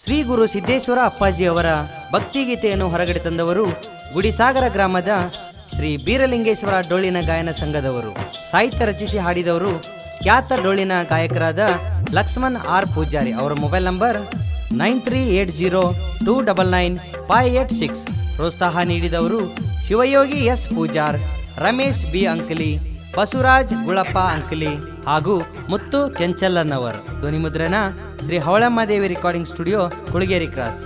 ಶ್ರೀ ಗುರು ಸಿದ್ದೇಶ್ವರ ಅಪ್ಪಾಜಿ ಅವರ ಭಕ್ತಿಗೀತೆಯನ್ನು ಹೊರಗಡೆ ತಂದವರು ಗುಡಿಸಾಗರ ಗ್ರಾಮದ ಶ್ರೀ ಬೀರಲಿಂಗೇಶ್ವರ ಡೊಳ್ಳಿನ ಗಾಯನ ಸಂಘದವರು. ಸಾಹಿತ್ಯ ರಚಿಸಿ ಹಾಡಿದವರು ಖ್ಯಾತ ಡೊಳ್ಳಿನ ಗಾಯಕರಾದ ಲಕ್ಷ್ಮಣ್ ಆರ್ ಪೂಜಾರಿ. ಅವರ mobile number nine three eight zero two double nine five eight six. ಪ್ರೋತ್ಸಾಹ ನೀಡಿದವರು ಶಿವಯೋಗಿ ಎಸ್ ಪೂಜಾರ್, ರಮೇಶ್ ಬಿ ಅಂಕಲಿ ಬಸುರಾಜ್ ಗುಳಪ್ಪ ಅಂಕಲಿ ಹಾಗೂ ಮುತ್ತು ಕೆಂಚಲ್ಲನವರ್. ಧ್ವನಿ ಮುದ್ರಣ Shri Havalammadevi recording studio Kulageri cross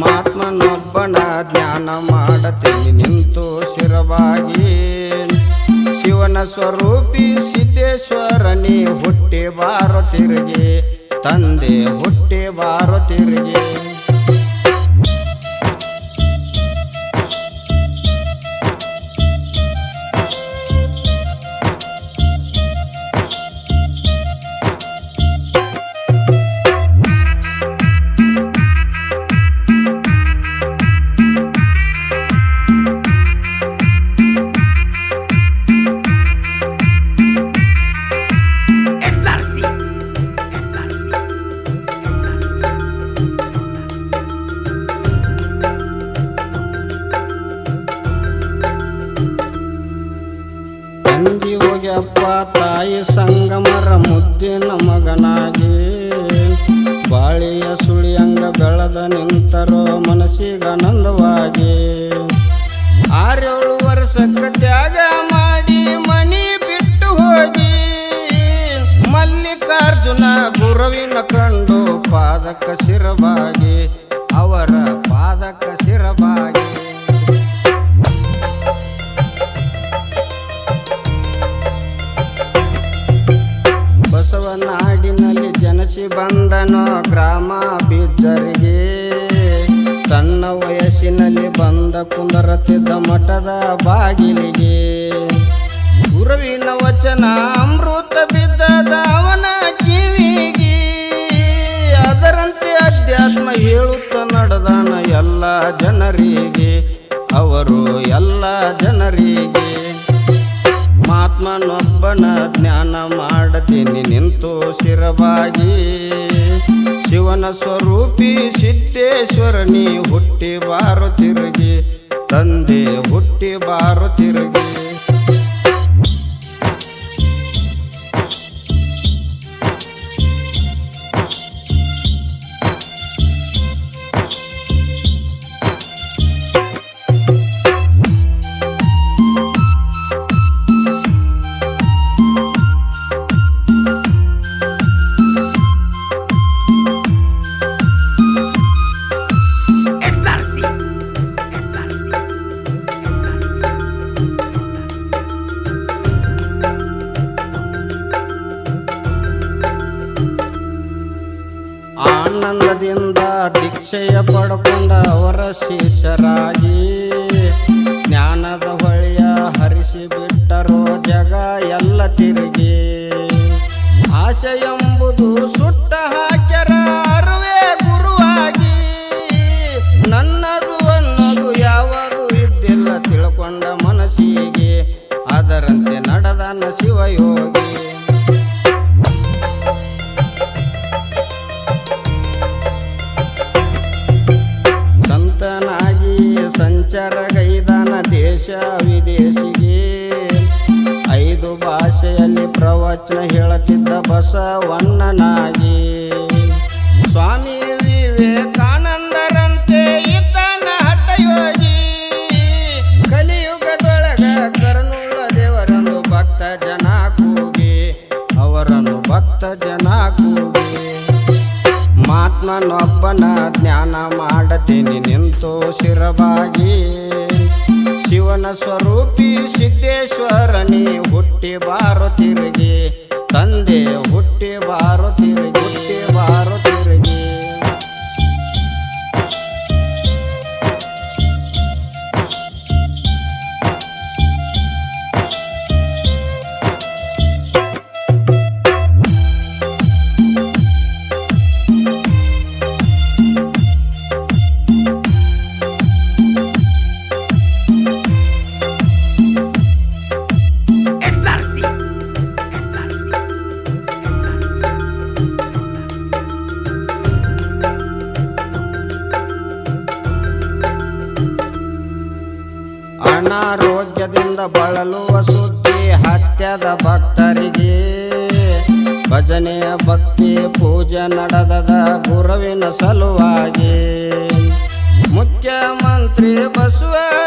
ಮಾತ್ಮನೊಬ್ಬನ ಜ್ಞಾನ ಮಾಡತೀನಿ, ನಿಂತು ಸ್ಥಿರವಾಗಿ. ಶಿವನ ಸ್ವರೂಪಿ ಸಿದ್ದೇಶ್ವರನಿ ಹುಟ್ಟಿ ಬಾರೋ ತಿರುಗಿ. ತಂದೆ ಹುಟ್ಟಿ ಬಾರೋ ತಿರುಗಿ. ಹೋಗ್ಯಪ್ಪ ತಾಯಿ ಸಂಗಮರ ಮುದ್ದಿನ ಮಗನಾಗಿ ಬಾಳಿಯ ಸುಳಿಯಂಗ ಬೆಳೆದ ನಿಂತರೋ ಮನಸ್ಸಿಗೆ ಆನಂದವಾಗಿ. ಬಸವನಾಡಿನಲ್ಲಿ ಜನಸಿ ಬಂದನು ಗ್ರಾಮ ಬಿಜ್ಜರಿಗೆ ತನ್ನ ವಯಸ್ಸಿನಲ್ಲಿ ಬಂದ ಕುಂದರತಿದ್ದ ಮಠದ ಬಾಗಿಲಿಗೆ. ಗುರುವಿನ ವಚನ ಅಮೃತ ಬಿದ್ದದ ಅವನ ಕಿವಿಗೆ. ಅದರಂತೆ ಅಧ್ಯಾತ್ಮ ಹೇಳುತ್ತ ನಡೆದನ ಎಲ್ಲ ಜನರಿಗೆ. ಅವರು ಎಲ್ಲ ಜನರಿಗೆ. ಮಾತ್ಮನೊಬ್ಬನ ಜ್ಞಾನ ಮಾಡತೀನಿ ನಿಂತು ಶಿರವಾಗಿ ಶಿವನ ಸ್ವರೂಪಿ ಸಿದ್ದೇಶ್ವರನಿ ಹುಟ್ಟಿ ಬಾರು ತಿರುಗಿ. ತಂದೆ ಹುಟ್ಟಿ ಬಾರು ತಿರುಗಿ. ದೀಕ್ಷೆಯ ಪಡ್ಕೊಂಡ ಅವರ ಶಿಷ್ಯರಾಗಿ ಜ್ಞಾನದ ಹೊಳೆಯ ಹರಿಸಿ ಬಿಟ್ಟರೋ ಜಗ ಎಲ್ಲ ತಿರುಗಿ. ಆಸೆ ಎಂಬುದು ಸುಟ್ಟ ಹಾಕ್ಯರ ಅರುವೆ ಗುರುವಾಗಿ. ನನ್ನದು ಅನ್ನೋದು ಯಾವುದು ಇದ್ದಿಲ್ಲ ತಿಳ್ಕೊಂಡ ಮನಸ್ಸಿಗೆ. ಅದರಂತೆ ನಡೆದನ ಶಿವಯೋಗಿ. ಸಂಚಾರಗೈದಾನ ದೇಶ ವಿದೇಶಿಗೆ. ಐದು ಭಾಷೆಯಲ್ಲಿ ಪ್ರವಚನ ಹೇಳುತ್ತಿದ್ದ ಬಸವಣ್ಣನಾಗಿ ಮಾತ್ಮನೊಬ್ಬನ ಜ್ಞಾನ ಮಾಡತೀನಿ ನಿಂತು ಶಿರಬಾಗಿ ಶಿವನ ಸ್ವರೂಪಿ ಸಿದ್ದೇಶ್ವರನಿ ಹುಟ್ಟಿ ಬಾರೋ ಅನಾರೋಗ್ಯದಿಂದ ಬಳಲುವ ಸುದ್ದಿ ಹತ್ಯದ ಭಕ್ತರಿಗೆ. ಭಜನೆಯ ಭಕ್ತಿ ಪೂಜೆ ನಡೆದದ ಗುರುವಿನ ಸಲುವಾಗಿ ಮುಖ್ಯಮಂತ್ರಿ ಬಸವರಾಜ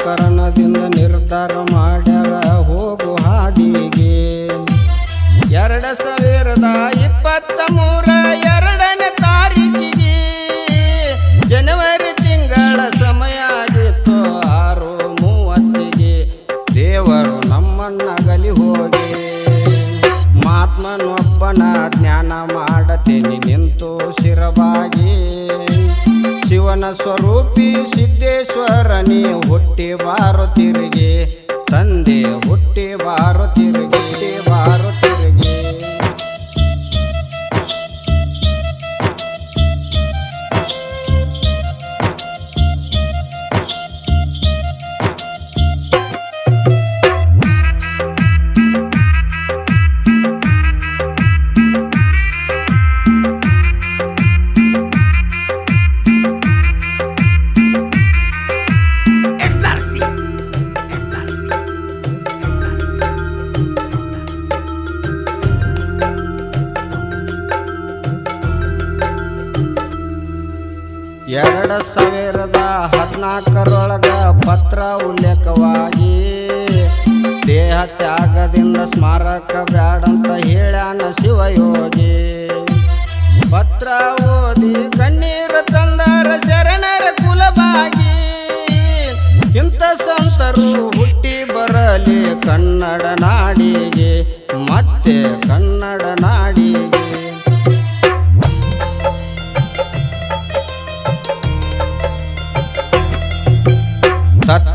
ನಿರಾಕರಣದಿಂದ ನಿರ್ಧಾರ ಮಾಡ್ಯಾರ, ಹೋಗು ಹಾದಿಗೆ. ಎರಡ ಸಾವಿರದ ಇಪ್ಪತ್ತ ಮೂರ ಎರಡನೇ ತಾರೀಕಿಗೆ ಜನವರಿ ತಿಂಗಳ ಸಮಯ ಆಗಿತ್ತು, ಆರು ಮೂವತ್ತಿಗೆ ದೇವರು ನಮ್ಮನ್ನಗಲಿ ಹೋಗಿ. ಮಾತ್ಮನೊಬ್ಬನ ಜ್ಞಾನ ಮಾಡತೇನೆ, ನಿಂತು ಶಿರವಾಗಿ. ಶಿವನ ಸ್ವರೂಪಿ ಬಾರೋ ತಿರುಗಿ ತಂದೆ ಹುಟ್ಟಿ ಬಾರೋ ಎರಡ ಸಾವಿರದ ಹದಿನಾಲ್ಕರೊಳಗ ಪತ್ರ ಉಲ್ಲೇಖವಾಗಿ ದೇಹ ತ್ಯಾಗದಿಂದ ಸ್ಮಾರಕ ಬ್ಯಾಡಂತ ಹೇಳ್ಯಾನ ಶಿವಯೋಗಿ.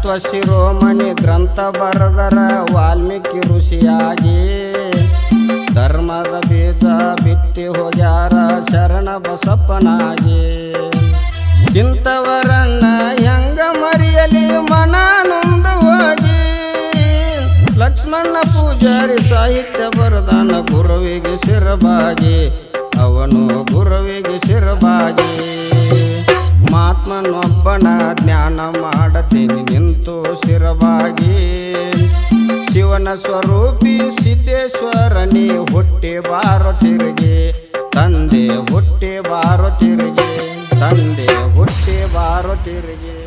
ತತ್ವ ಶಿರೋಮಣಿ ಗ್ರಂಥ ಬರದರ ವಾಲ್ಮೀಕಿ ಋಷಿಯಾಗಿ ಧರ್ಮದ ಬೀಜ ಬಿತ್ತಿ ಹೋಗ್ಯಾರ ಶರಣ ಬಸಪ್ಪನಾಗಿ. ಇಂಥವರನ್ನ ಹೆಂಗ ಮರಿಯಲಿ ಮನಾನಂದ ಹೋಗಿ. ಲಕ್ಷ್ಮಣ ಪೂಜಾರಿ ಸಾಹಿತ್ಯ ಬರದಾನ ಗುರುವಿಗೆ ಶಿರಬಾಗಿ ಅವನು ಗುರುವಿಗೆ ಶಿರಬಾಗಿ ಮಾತ್ಮನೊಬ್ಬನ ಜ್ಞಾನ ಮಾಡತೀನಿ ನಿಂತು ಸ್ಥಿರವಾಗಿ. ಶಿವನ ಸ್ವರೂಪಿ ಸಿದ್ದೇಶ್ವರನಿ ಹುಟ್ಟಿ ಬಾರೋ ತಿರುಗಿ. ತಂದೆ ಹುಟ್ಟಿ ಬಾರೋ ತಿರುಗಿ. ತಂದೆ ಹುಟ್ಟಿ ಬಾರೋ ತಿರುಗಿ.